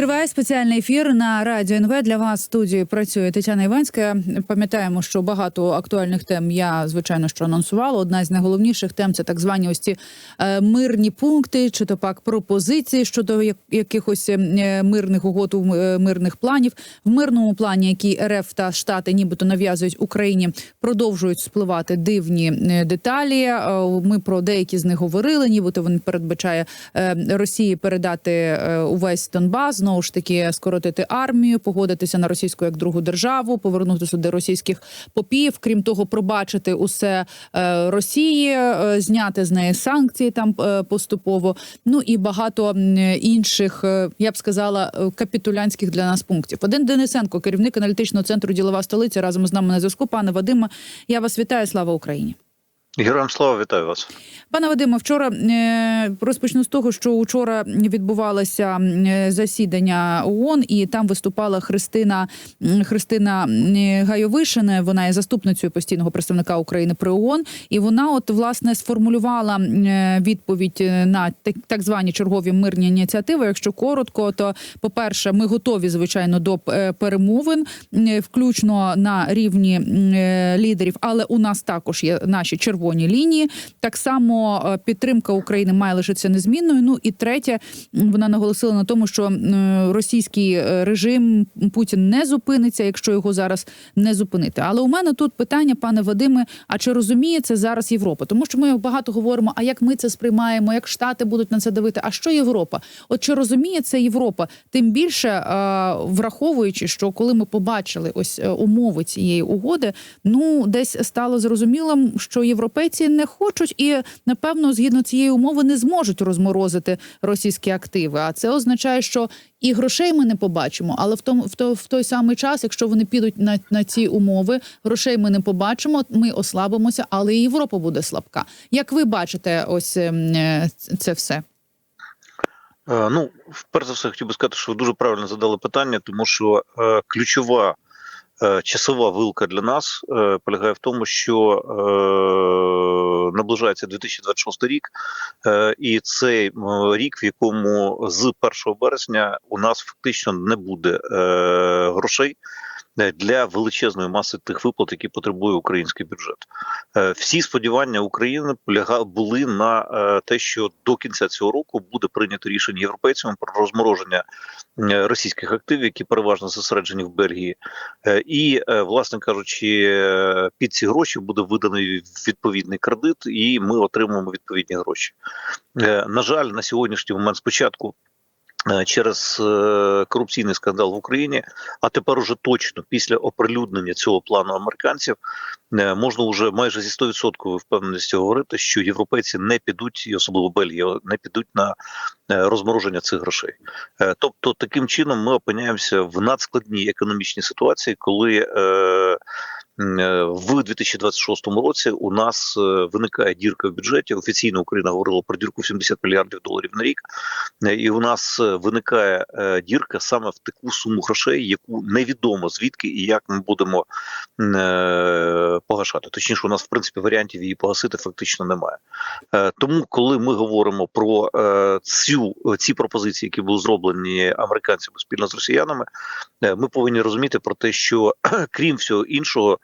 Триває спеціальний ефір на радіо НВ. Для вас в студії працює Тетяна Іванська. Пам'ятаємо, що багато актуальних тем я звичайно що анонсувала. Одна з найголовніших тем це так звані ось ці е, мирні пункти, чи то пак пропозиції щодо якихось е, мирних угод, е, мирних планів. В мирному плані, які РФ та Штати нібито нав'язують Україні, продовжують спливати дивні деталі. Ми про деякі з них говорили. Нібито він передбачає Росії передати увесь Донбас, знову ж таки скоротити армію, погодитися на російську як другу державу, повернути сюди російських попів. Крім того, пробачити усе е, Росії, е, зняти з неї санкції там е, поступово. Ну і багато інших, я б сказала, капітулянських для нас пунктів. Один Денисенко, керівник аналітичного центру ділова столиця, разом з нами на зв'язку. Пане Вадиме, я вас вітаю. Слава Україні. Героям слава вітаю вас. Пане Вадиме, вчора е, розпочну з того, що вчора відбувалося е, засідання ООН, і там виступала Христина Христина е, Гайовишина. Вона є заступницею постійного представника України при ООН. І вона, от власне, сформулювала відповідь на так, звані чергові мирні ініціативи. Якщо коротко, то по перше, ми готові звичайно до перемовин, включно на рівні лідерів, але у нас також є наші червоні лінії. Так само е, підтримка України має лишитися незмінною. Ну і третє, вона наголосила на тому, що російський е, режим Путін не зупиниться, якщо його зараз не зупинити. Але у мене тут питання, пане Вадиме: а чи розуміє це зараз Європа? Тому що ми багато говоримо, а як ми це сприймаємо, як Штати будуть на це дивити? А що Європа? От чи розуміє це Європа? Тим більше е, враховуючи, що коли ми побачили ось е, умови цієї угоди, ну десь стало зрозумілим, що європейці не хочуть і напевно згідно цієї умови не зможуть розморозити російські активи. А це означає, що і грошей ми не побачимо, але в тому в, то, в той самий час, якщо вони підуть на, на ці умови, грошей ми не побачимо. Ми ослабимося, але і Європа буде слабка. Як ви бачите, ось ем, е, це все? Е, Ну, перш за все, хотів би сказати, що ви дуже правильно задали питання, тому що е, ключова часова вилка для нас е, полягає в тому, що е, наближається 2026 рік, е, і цей рік, в якому з 1 березня у нас фактично не буде е, грошей. Е, Для величезної маси тих виплат, які потребує український бюджет, Е, всі сподівання України були на е, те, що до кінця цього року буде прийнято рішення європейцями про розмороження російських активів, які переважно зосереджені в Бельгії, і, власне кажучи, під ці гроші буде виданий відповідний кредит, і ми отримаємо відповідні гроші. На жаль, на сьогоднішній момент спочатку. Е, Через е, корупційний скандал в Україні, а тепер уже точно після оприлюднення цього плану американців е, можна вже майже зі 100% впевненістю говорити, що європейці не підуть, і особливо Бельгія, не підуть на розмороження цих грошей. Тобто, таким чином ми опиняємося в надскладній економічній ситуації, коли в 2026 році у нас е, виникає дірка в бюджеті. Офіційно Україна говорила про дірку в 70 мільярдів доларів на рік, Е, і у нас е, виникає е, дірка саме в таку суму грошей, яку невідомо звідки і як ми будемо е, погашати. Точніше, у нас в принципі варіантів її погасити фактично немає. Е, Тому, коли ми говоримо про е, цю ці пропозиції, які були зроблені американцями спільно з росіянами, е, ми повинні розуміти про те, що крім всього іншого.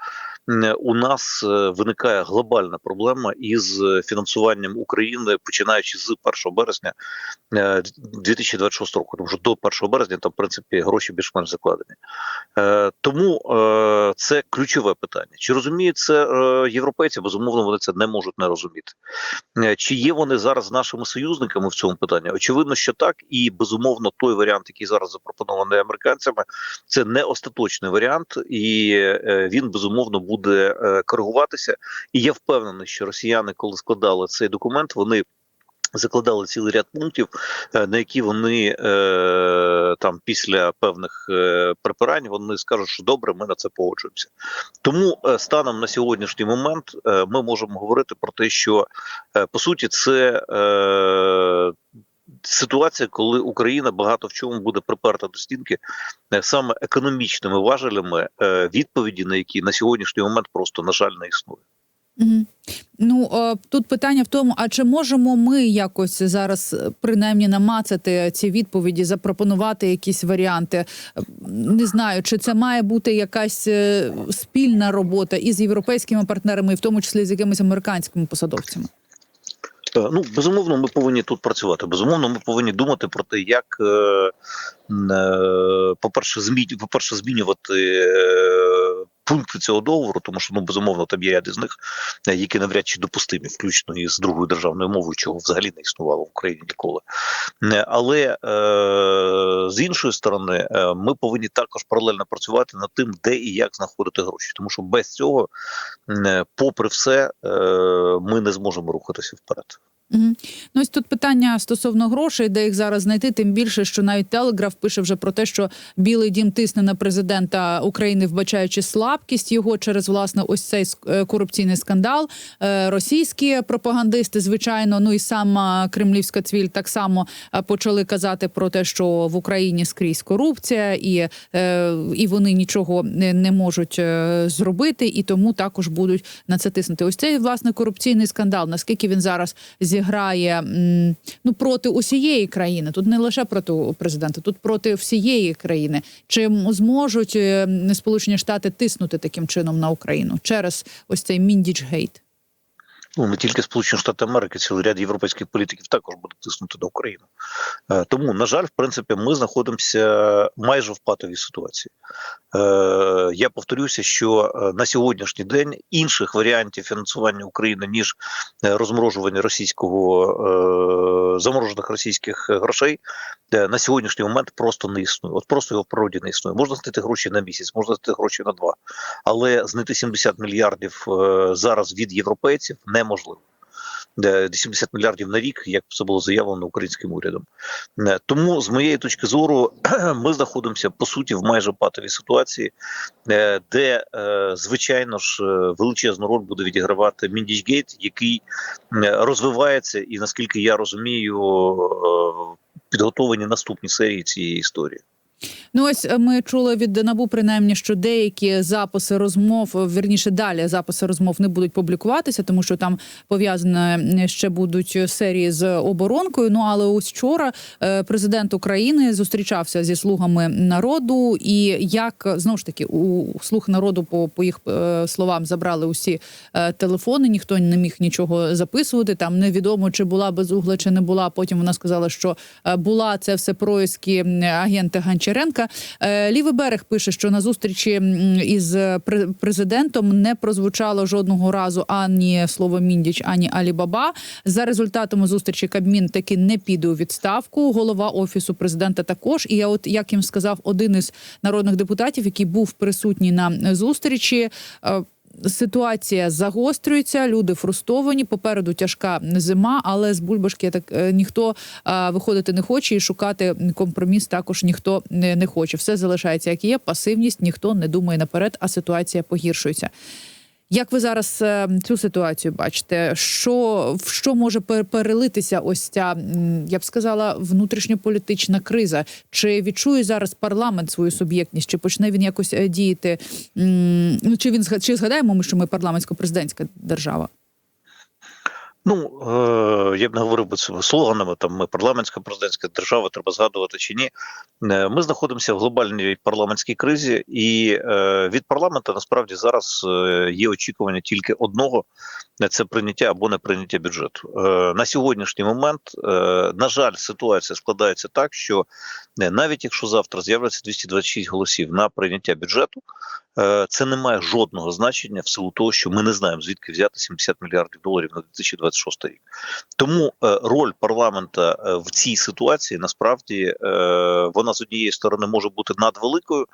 М, У нас е, виникає глобальна проблема із е, фінансуванням України, починаючи з 1 березня е, 2026 року. Тому що до 1 березня там в принципі гроші більш-менш закладені. Е, Тому е, це ключове питання. Чи розуміють це е, європейці? Безумовно, вони це не можуть не розуміти. Е, Чи є вони зараз нашими союзниками в цьому питанні? Очевидно, що так, і безумовно, той варіант, який зараз запропонований американцями, це не остаточний варіант, і е, він безумовно буде е, коригуватися. І я впевнений, що росіяни, коли складали цей документ, вони. Закладали цілий ряд пунктів, е, на які вони е, там після певних припирань вони скажуть, що добре, ми на це погоджуємося. Тому станом на сьогоднішній момент ми можемо говорити про те, що по суті це ситуація, коли Україна багато в чому буде приперта до стінки е, саме економічними важелями, е, відповіді на які на сьогоднішній момент просто на жаль не існує. Ну е, тут питання в тому: а чи можемо ми якось зараз принаймні намацати ці відповіді, запропонувати якісь варіанти? Не знаю, чи це має бути якась спільна робота із європейськими партнерами, і в тому числі з якимись американськими посадовцями? Е, Ну, безумовно, ми повинні тут працювати. Безумовно, ми повинні думати про те, як, е, е, по-перше, змінювати е, пункти цього договору, тому що ну безумовно там є ряд із них, е, які навряд чи допустимі, включно із другою державною мовою, чого взагалі не існувало в Україні ніколи. Е, Але е, з іншої сторони, е, ми повинні також паралельно працювати над тим, де і як знаходити гроші, тому що без цього, попри все, е, ми не зможемо рухатися вперед. Угу. Ну, ось тут питання стосовно грошей, де їх зараз знайти. Тим більше, що навіть Телеграф пише вже про те, що Білий Дім тисне на президента України, вбачаючи слабкість його через власне ось цей е, корупційний скандал. Е, Російські пропагандисти, звичайно, ну і сама кремлівська цвіль так само е, почали казати про те, що в Україні скрізь корупція, і, і вони нічого не, можуть зробити, і тому також будуть на це тиснути. Ось цей власне корупційний скандал. Наскільки він зараз зіграє ну проти усієї країни? Тут не лише проти президента, тут проти всієї країни. Чи зможуть е, Сполучені Штати тиснути таким чином на Україну через ось цей міндічгейт? Ну не тільки Сполучені Штати Америки, цілий ряд європейських політиків також буде тиснути на Україну. Е, Тому, на жаль, в принципі, ми знаходимося майже в патовій ситуації. Е, Я повторюся, що е, на сьогоднішній день інших варіантів фінансування України ніж розморожування російського заморожених російських грошей на сьогоднішній момент просто не існує. От просто його в природі не існує. Можна знайти гроші на місяць, можна знайти гроші на два, але знайти 70 мільярдів зараз від європейців неможливо. Де 70 мільярдів на рік, як це було заявлено українським урядом. Е, Тому, з моєї точки зору, ми знаходимося по суті в майже патовій ситуації, е, де, е, звичайно ж, е, величезну роль буде відігравати Міндічгейт, який е, розвивається, і наскільки я розумію, е, підготовлені наступні серії цієї історії. Ну ось е, ми чули від набу принаймні, що деякі записи розмов, е, вірніше далі записи розмов не будуть публікуватися, тому що там пов'язане ще будуть серії з оборонкою. Ну але ось вчора е, президент України зустрічався зі слугами народу, і як знову ж таки у слуг народу по, по їх словам забрали усі телефони, ніхто не міг нічого записувати. Там невідомо чи була безугла, чи не була. Потім вона сказала, що була це все происки агента Гончаренка. Е, Лівий берег пише, що на зустрічі із пре- президентом не прозвучало жодного разу ані слово міндіч, ані Алібаба. За результатами зустрічі Кабмін таки не піде у відставку. Голова офісу президента також. І я, от як їм сказав один із народних депутатів, який був присутній на зустрічі. Ситуація загострюється, люди фрустровані. Попереду тяжка зима, але з бульбашки так е, ніхто е, виходити не хоче і шукати компроміс також ніхто не хоче. Все залишається як є. Пасивність ніхто не думає наперед, а ситуація погіршується. Як ви зараз е, цю ситуацію бачите? Що в що може пер- перелитися ось ця, я б сказала, внутрішньополітична криза? Чи відчує зараз парламент свою суб'єктність? Чи почне він якось е, діяти? Ну чи він чи згадаємо ми, що ми парламентсько-президентська держава? Ну е, я б не говорив би цими слоганами. Там ми парламентська президентська держава, треба згадувати чи ні. Е, Ми знаходимося в глобальній парламентській кризі, і е, від парламенту насправді зараз е, є очікування тільки одного: це прийняття або не прийняття бюджету. Е, на сьогоднішній момент, е, на жаль, ситуація складається так, що е, навіть якщо завтра з'являться 226 голосів на прийняття бюджету, це не має жодного значення в силу того, що ми не знаємо звідки взяти 70 мільярдів доларів на 2026 рік. Тому е, роль парламента е, в цій ситуації насправді е, вона з однієї сторони може бути надвеликою,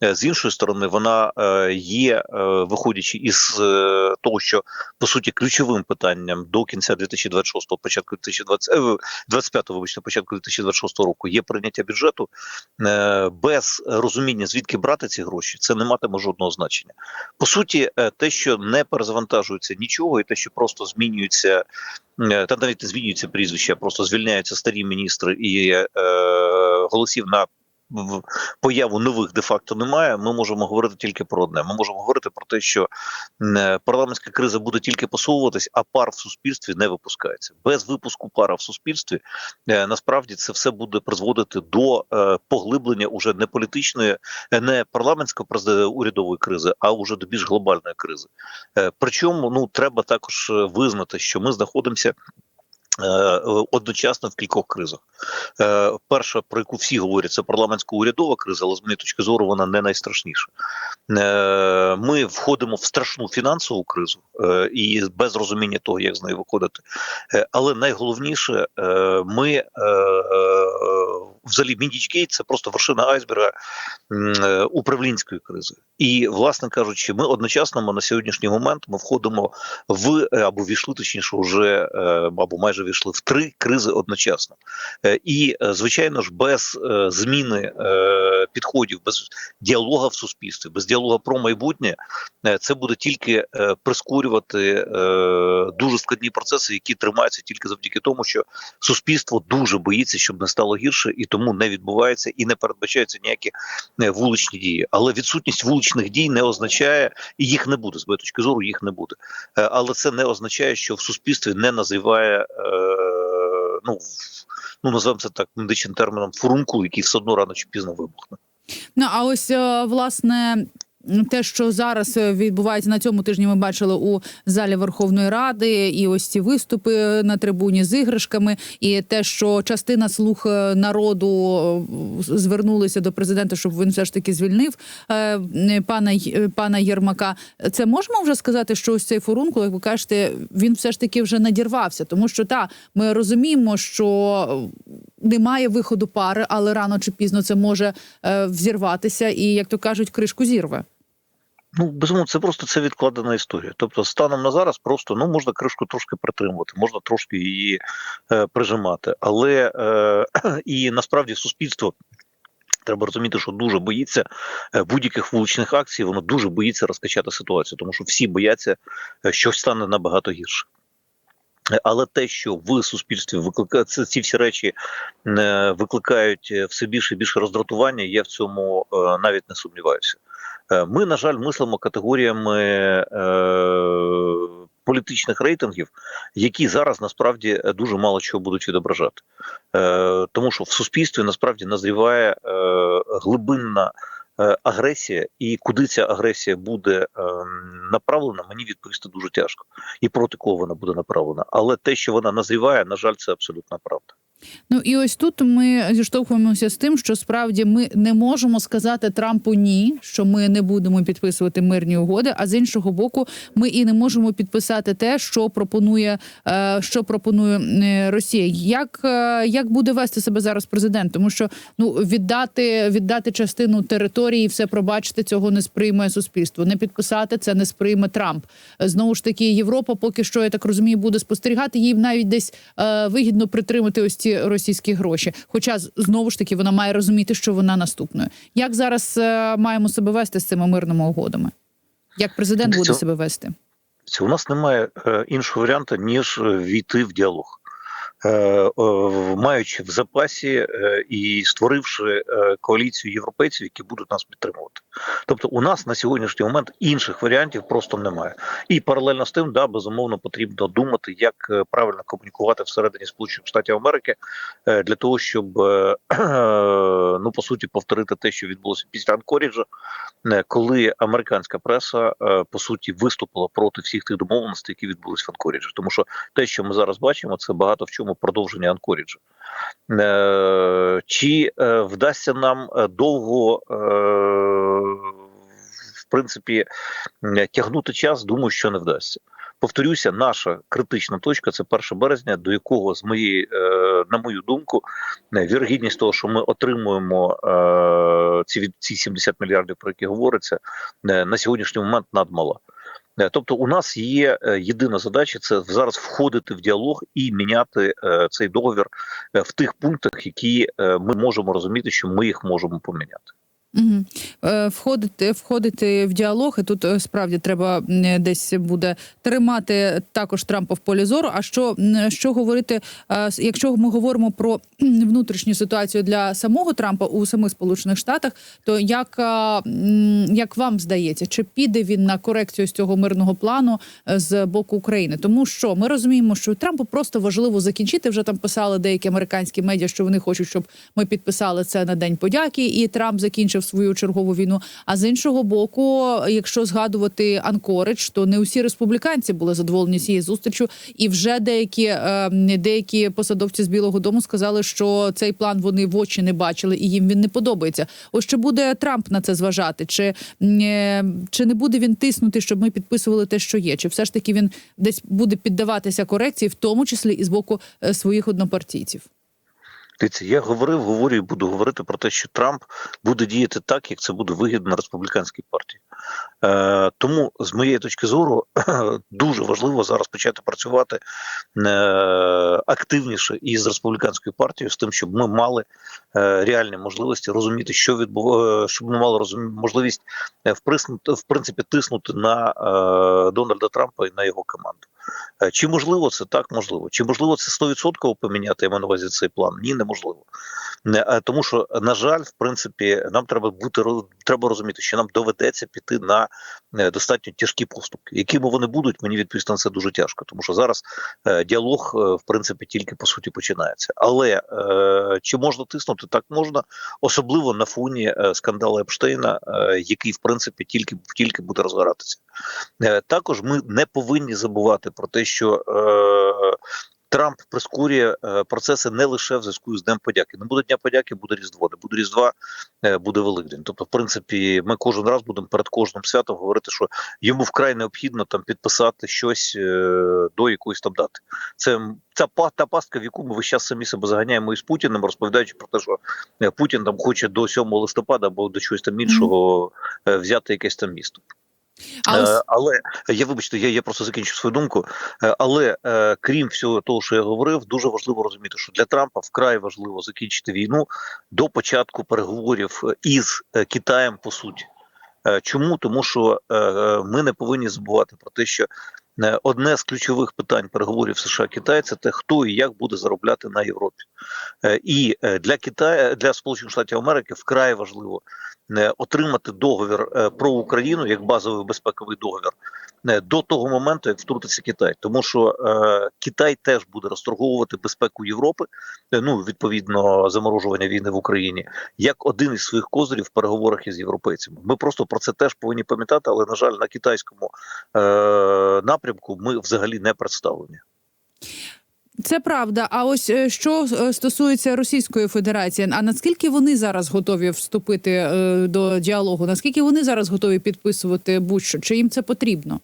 з іншої сторони, вона є, виходячи із того, що по суті ключовим питанням до кінця 2026, початку 2020, е, 25, вибачте, початку 2026 року є прийняття бюджету без розуміння звідки брати ці гроші, це не матиме жодного значення. По суті, те, що не перезавантажується нічого, і те, що просто змінюється, та навіть не змінюються прізвища, просто звільняються старі міністри і е, голосів на появу нових де-факто немає. Ми можемо говорити тільки про одне. Ми можемо говорити про те, що е, парламентська криза буде тільки посовуватись, а пар в суспільстві не випускається. Без випуску пара в суспільстві е, насправді це все буде призводити до е, поглиблення уже не політичної, не парламентсько урядової кризи, а уже до більш глобальної кризи. Причому ну треба також визнати, що ми знаходимося. Е, Одночасно в кількох кризах. Е, Перша, про яку всі говорять, це парламентсько-урядова криза, але з моєї точки зору вона не найстрашніша. Е, Ми входимо в страшну фінансову кризу і без розуміння того, як з нею виходити. Але найголовніше, ми взагалі Міндічгейт це просто вершина айсберга е, управлінської кризи. І, власне кажучи, ми одночасно на сьогоднішній момент ми входимо в е, або війшли, точніше, вже е, або майже війшли в три кризи одночасно. І, звичайно ж, без зміни підходів, без діалога в суспільстві, без діалога про майбутнє, це буде тільки прискорювати дуже складні процеси, які тримаються тільки завдяки тому, що суспільство дуже боїться, щоб не стало гірше, і тому не відбувається і не передбачаються ніякі е, вуличні дії. Але відсутність вуличних дій не означає, і їх не буде з моєї точки зору, їх не буде. Е, Але це не означає, що в суспільстві не називає. Е, ну, ну називаємо це так медичним терміном фурункул, який все одно рано чи пізно вибухне. Ну а ось власне. Те, що зараз е, відбувається на цьому тижні, ми бачили у залі Верховної Ради, і ось ці виступи на трибуні з іграшками, і те, що частина слуг е, народу е, звернулися до президента, щоб він все ж таки звільнив пана пана Єрмака. Це можемо вже сказати, що ось цей фурункул, як ви кажете, він все ж таки вже надірвався, тому що та ми розуміємо, що немає виходу пари, але рано чи пізно це може взірватися, і як то кажуть, кришку зірве. Ну, безумовно, це просто це відкладена історія. Тобто, станом на зараз просто ну можна кришку трошки притримувати, можна трошки її е, прижимати. Але е, і насправді суспільство. Треба розуміти, що дуже боїться е, будь-яких вуличних акцій, воно дуже боїться розкачати ситуацію, тому що всі бояться, що що стане набагато гірше. Але те, що в суспільстві викликає ці всі речі е, викликають е, все більше і більше роздратування, я в цьому е, навіть не сумніваюся. Ми, на жаль, мислимо категоріями політичних рейтингів, які зараз насправді дуже мало чого будуть відображати. Тому що в суспільстві насправді назріває глибинна агресія, і куди ця агресія буде е, направлена, мені відповісти дуже тяжко. І проти кого вона буде направлена. Але те, що вона назріває, на жаль, це абсолютна правда. Ну і ось тут ми зіштовхуємося з тим, що справді ми не можемо сказати Трампу ні, що ми не будемо підписувати мирні угоди. А з іншого боку, ми і не можемо підписати те, що пропонує, е, що пропонує е, Росія. Як, е, як буде вести себе зараз президент? Тому що ну віддати віддати частину території, все пробачити цього не сприйме суспільство. Не підписати це не сприйме Трамп. Знову ж таки, Європа поки що я так розумію, буде спостерігати. Їй навіть десь вигідно притримати ось ці російські гроші. Хоча знову ж таки вона має розуміти, що вона наступною. Як зараз е, маємо себе вести з цими мирними угодами? Як президент буде себе вести? У нас немає е, іншого варіанту, ніж е, війти в діалог. Е, маючи в запасі е, і створивши е, коаліцію європейців, які будуть нас підтримувати. Тобто, у нас на сьогоднішній момент інших варіантів просто немає. І паралельно з тим, да, безумовно, потрібно думати, як правильно комунікувати всередині Сполучених Штатів Америки для того, щоб ну по суті повторити те, що відбулося після Анкоріджа, коли американська преса по суті виступила проти всіх тих домовленостей, які відбулись в Анкоріджі. Тому що те, що ми зараз бачимо, це багато в чому продовження Анкоріджа. Е, Чи е, вдасться нам е, довго в принципі тягнути час? Думаю, що не вдасться. Повторюся, наша критична точка це 1 березня, до якого, з моєї, на мою думку, вірогідність того, що ми отримуємо ці від ці 70 мільярдів, про які говориться, на сьогоднішній момент надмала. Е, Тобто, у нас є е, єдина задача це зараз входити в діалог і міняти е, цей договір в тих пунктах, які ми можемо розуміти, що ми їх можемо поміняти. Угу. Входити, входити в діалог, і тут е, справді треба десь буде тримати також Трампа в полі зору. А що, що говорити, е, якщо ми говоримо про внутрішню ситуацію для самого Трампа у самих Сполучених Штатах, то як, як вам здається, чи піде він на корекцію з цього мирного плану з боку України? Тому що ми розуміємо, що Трампу просто важливо закінчити. Вже там писали деякі американські медіа, що вони хочуть, щоб ми підписали це на день подяки, і Трамп закінчив свою чергову війну. А з іншого боку, якщо згадувати Анкоридж, то не усі республіканці були задоволені цією зустрічю, і вже деякі, е, деякі посадовці з Білого Дому сказали, що цей план вони в очі не бачили, і їм він не подобається. Ось чи буде Трамп на це зважати? Чи, е, чи не буде він тиснути, щоб ми підписували те, що є? Чи все ж таки він десь буде піддаватися корекції, в тому числі і з боку е, своїх однопартійців? Дивіться, я говорив, говорю і буду говорити про те, що Трамп буде діяти так, як це буде вигідно республіканській партії. Е, тому, з моєї точки зору, дуже важливо зараз почати працювати е, активніше із республіканською партією, з тим, щоб ми мали е, реальні можливості розуміти, що відбувається, щоб ми мали розум... можливість е, вприснути, в принципі тиснути на е, Дональда Трампа і на його команду. Е, Чи можливо це так? Можливо. Чи можливо це 100% поміняти я маю на увазі цей план? Ні, неможливо. Не, е, Тому що, на жаль, в принципі, нам треба бути треба розуміти, що нам доведеться піти на е, достатньо тяжкі поступки. Якими вони будуть, мені відповісти на це дуже тяжко, тому що зараз діалог, в принципі, тільки по суті починається. Але чи можна тиснути? Так можна, особливо на фоні скандалу Епштейна, який в принципі тільки тільки буде розгоратися. Також ми не повинні забувати про те, що е, Трамп прискорює е, процеси не лише в зв'язку з Днем подяки. Не буде Дня подяки, буде Різдво, не буде Різдва, е, буде Великдень. Тобто, в принципі, ми кожен раз будемо перед кожним святом говорити, що йому вкрай необхідно там підписати щось е, до якоїсь там дати. Це ця та пастка, в яку ми весь час самі себе заганяємо із Путіним, розповідаючи про те, що Путін там хоче до 7 листопада або до чогось там іншого взяти якесь там місто. А ось Е, але я вибачте, я, я просто закінчу свою думку. Е, Але е, крім всього того, що я говорив, дуже важливо розуміти, що для Трампа вкрай важливо закінчити війну до початку переговорів е, із Китаєм по суті. Чому? Тому що ми не повинні забувати про те, що одне з ключових питань переговорів США Китай це те, хто і як буде заробляти на Європі. Е, І е, для Китаю, для Сполучених Штатів Америки вкрай важливо е, отримати договір е, про Україну як базовий безпековий договір е, до того моменту, як втрутиться Китай, тому що е, Китай теж буде розторговувати безпеку Європи, е, ну відповідно заморожування війни в Україні, як один із своїх козирів в переговорах із європейцями. Ми просто про це теж повинні пам'ятати, але на жаль, на китайському е, напрямку ми взагалі не представлені. Це правда. А ось е, що е, стосується Російської Федерації, а наскільки вони зараз готові вступити е, до діалогу? Наскільки вони зараз готові підписувати будь-що? Чи їм це потрібно?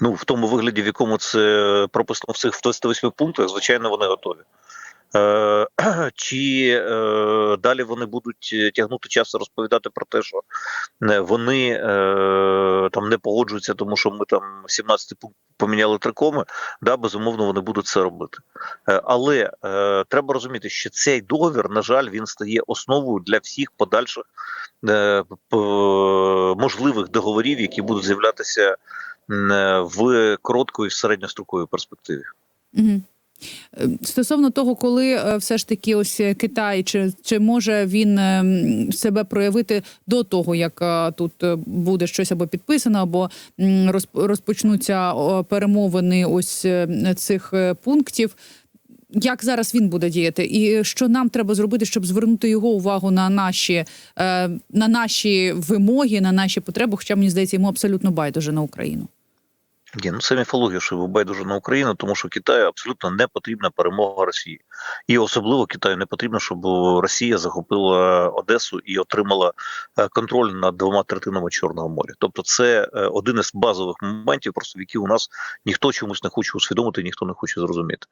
Ну в тому вигляді, в якому це прописано в цих в 28 пунктах, звичайно, вони готові. Е, чи е, далі вони будуть тягнути час розповідати про те, що е, вони е, там не погоджуються, тому що ми там 17 пункт поміняли три коми, да, безумовно, вони будуть це робити. Е, але е, треба розуміти, що цей договір, на жаль, він стає основою для всіх подальших е, можливих договорів, які будуть з'являтися е, в короткої і середньостроковій перспективі. Угу. Стосовно того, коли е, все ж таки ось е, Китай, чи, чи може він себе проявити до того, як тут буде щось або підписано, або розп- розпочнуться перемовини ось цих пунктів. Як зараз він буде діяти, і що нам треба зробити, щоб звернути його увагу на наші е, на наші вимоги, на наші потреби? Хоча мені здається, йому абсолютно байдуже на Україну. Ні, ну це міфологія, що його байдуже на Україну, тому що Китаю абсолютно не потрібна перемога Росії, і особливо Китаю не потрібно, щоб Росія захопила Одесу і отримала е, контроль над двома третинами Чорного моря. Тобто, це е, один із базових моментів, просто які у нас ніхто чомусь не хоче усвідомити, ніхто не хоче зрозуміти.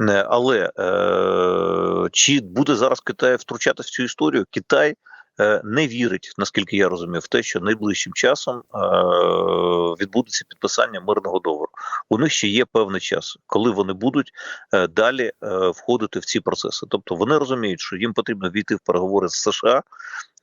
Е, Але е, чи буде зараз Китай втручатися в цю історію? Китай не вірить, наскільки я розумію, в те, що найближчим часом е, відбудеться підписання мирного договору. У них ще є певний час, коли вони будуть е, далі е, входити в ці процеси. Тобто вони розуміють, що їм потрібно війти в переговори з США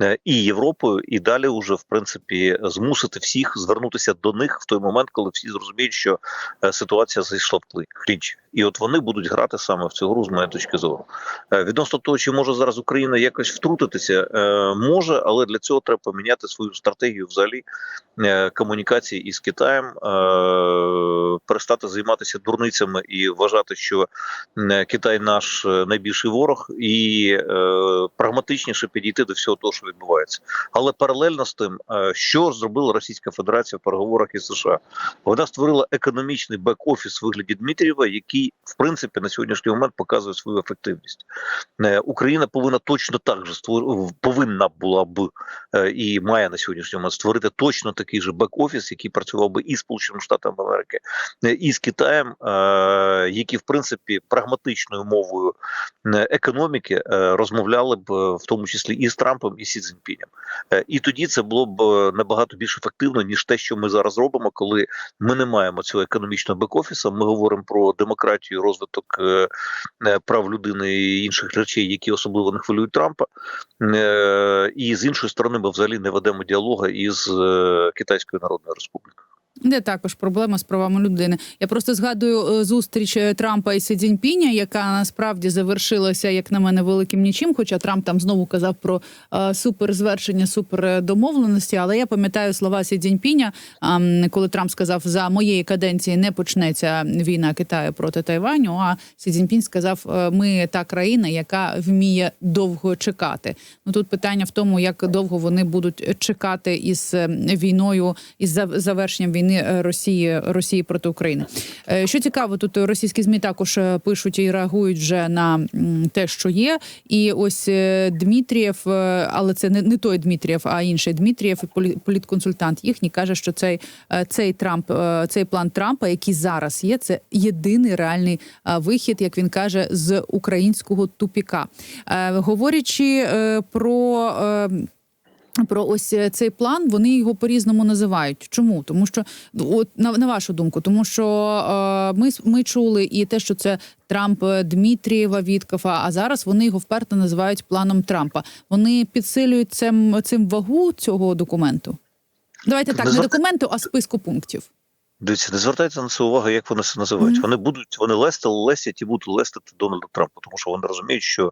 е, і Європою, і далі вже в принципі змусити всіх звернутися до них в той момент, коли всі зрозуміють, що е, ситуація зайшла в клінч. І от вони будуть грати саме в цю гру з моєї точки зору. Е, Відносно того, чи може зараз Україна якось втрутитися, е, може, але для цього треба поміняти свою стратегію взагалі е, комунікації із Китаєм, е, перестати займатися дурницями і вважати, що Китай наш е, найбільший ворог, і прагматичніше підійти до всього того, що відбувається. Але паралельно з тим, що зробила Російська Федерація в переговорах із США, вона створила економічний бек-офіс вигляді Дмитрієва, який в принципі на сьогоднішній момент показує свою ефективність. Україна повинна точно так же повинна була б і має на сьогоднішній момент створити точно такий же бек-офіс, який працював би і Сполученими Штатами Америки, е, і з Китаєм, е, які в принципі прагматичною мовою е, економіки розмовляли б в тому числі і з Трампом, і Сі Цзіньпінем. І тоді це було б набагато більш ефективно ніж те, що ми зараз робимо, коли ми не маємо цього економічного бек-офісу. Ми говоримо про демократію, розвиток прав людини і інших речей, які особливо не хвилюють Трампа. І з іншої сторони, ми взагалі не ведемо діалога із е, Китайською Народною Республікою. Де також проблема з правами людини. Я просто згадую е, зустріч е, Трампа і Сі Цзіньпіня, яка насправді завершилася, як на мене, великим нічим. Хоча Трамп там знову казав про е, суперзвершення, супердомовленості. Але я пам'ятаю слова Сі Цзіньпіня, а, коли Трамп сказав, за моєї каденції не почнеться війна Китаю проти Тайваню. А Сі Цзіньпінь сказав: ми та країна, яка вміє довго чекати. Ну тут питання в тому, як довго вони будуть чекати із е, війною, із завершенням війни е, Росії Росії проти України. Е, Що цікаво, тут російські змі також е, пишуть і реагують вже на те, що є. І ось Дмитрієв, але це не, не той Дмитрієв, а інший Дмитрієв, полі- політконсультант їхній каже, що цей, цей Трамп, цей план Трампа, який зараз є, це єдиний реальний вихід, як він каже, з українського тупіка. Говорячи про. Е, про ось е, цей план вони його по-різному називають. Чому? Тому що от на, на вашу думку, тому що е, ми ми чули і те, що це Трамп Дмітрієва Дмитрієва Віткафа, а зараз вони його вперто називають планом Трампа. Вони підсилюють цим, цим вагу цього документу. Давайте так, не документу, а списку пунктів. Дивіться, не звертайте на це увагу, як вони це називають. Мгм. Вони будуть, вони лестили, лестять і будуть лестити Дональда Трампа, тому що вони розуміють, що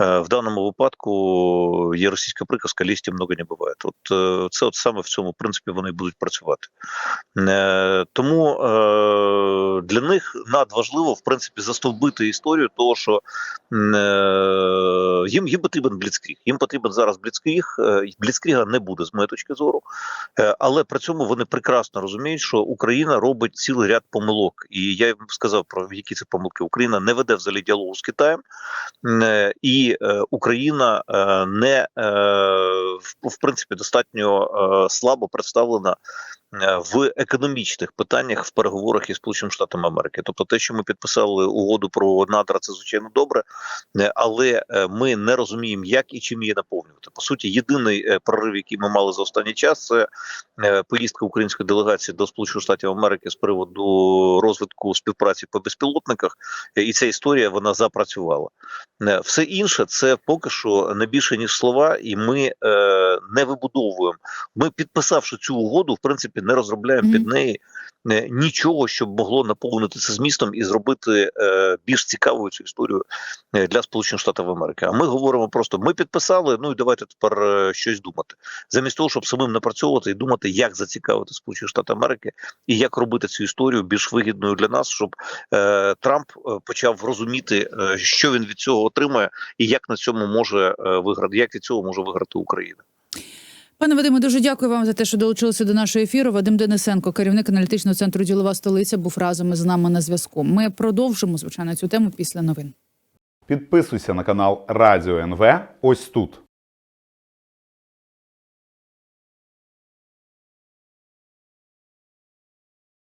е, в даному випадку є російська приказка лісті много не буває. От е, це от саме в цьому принципі вони будуть працювати. Е, тому е, для них надважливо в принципі застовбити історію того, що е, їм, їм потрібен бліцкріг. Їм потрібен зараз бліцкріг. Е, бліцкріга не буде з моєї точки зору. Е, Але при цьому вони прекрасно розуміють, що Україна робить цілий ряд помилок, і я їм сказав про які це помилки. Україна не веде взагалі діалогу з Китаєм, е, і е, Україна е, не в- принципі достатньо слабо представлена. Е, В економічних питаннях в переговорах із Сполученими Штатами Америки, тобто те, що ми підписали угоду про надра, це звичайно добре, е, але е, ми не розуміємо, як і чим її наповнювати. По суті, єдиний прорив, який ми мали за останній час, це поїздка української делегації до Сполучених Штатів Америки з приводу розвитку співпраці по безпілотниках, і ця історія вона запрацювала. Все інше це поки що не більше ніж слова, і ми не вибудовуємо. Ми, підписавши цю угоду, в принципі, не розробляємо Мгм. під неї е, нічого, щоб могло наповнити це змістом і зробити е, більш цікавою цю історію е, для Сполучених Штатів Америки. А ми говоримо просто: ми підписали, ну і давайте тепер щось думати, замість того, щоб самим напрацьовувати і думати, як зацікавити Сполучені Штати Америки і як робити цю історію більш вигідною для нас, щоб Трамп почав розуміти, що він від цього отримає, і як на цьому може виграти, як від цього може виграти Україна. Пане Вадиме, дуже дякую вам за те, що долучилися до нашого ефіру. Вадим Денисенко, керівник аналітичного центру Ділова столиця, був разом із нами на зв'язку. Ми продовжимо звичайно цю тему після новин. Підписуйся на канал Радіо НВ ось тут.